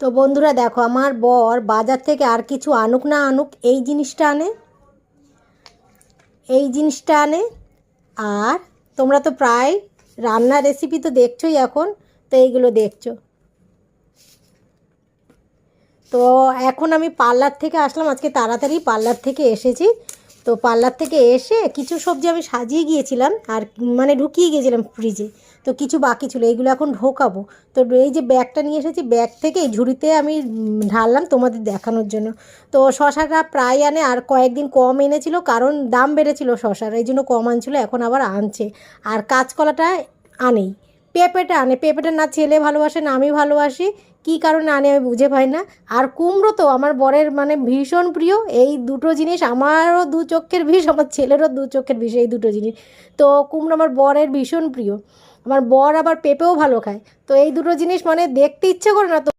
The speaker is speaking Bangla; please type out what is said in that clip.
তো বন্ধুরা দেখো, আমার বর বাজার থেকে আর কিছু আনুক না আনুক, এই জিনিসটা আনে, এই জিনিসটা আনে, আর তোমরা তো প্রায় রান্নার রেসিপি তো দেখছোই এখন, তো এইগুলো দেখছ। তো এখন আমি পার্লার থেকে আসলাম, আজকে তাড়াতাড়ি পার্লার থেকে এসেছি তো পার্লার থেকে এসে কিছু সবজি আমি সাজিয়ে গিয়েছিলাম আর মানে ঢুকিয়ে গিয়েছিলাম ফ্রিজে তো কিছু বাকি ছিল এইগুলো এখন ঢোকাবো। তো এই যে ব্যাগটা নিয়ে এসেছি, ব্যাগ থেকে এই ঝুড়িতে আমি ঢাললাম তোমাদের দেখানোর জন্য। তো শশাটা প্রায় আনে আর কয়েকদিন কম এনেছিল, কারণ দাম বেড়েছিল শশার, এই জন্য কম আনছিল, এখন আবার আনছে। আর কাঁচকলাটা আনেই। পেঁপেটা আনে। পেঁপেটা না ছেলে ভালোবাসে না আমি ভালোবাসি। কি কারণে আনে আমি বুঝে পাই না। আর কুমড়ো তো আমার বরের মানে ভীষণ প্রিয়। এই দুটো জিনিস আমারও দু চক্ষের বিষ, আমার ছেলেরও দু চক্ষের বিষ এই দুটো জিনিস। তো কুমড়ো আমার বরের ভীষণ প্রিয়। আমার বর আবার পেঁপেও ভালো খায়। তো এই দুটো জিনিস মানে দেখতে ইচ্ছে করে না তো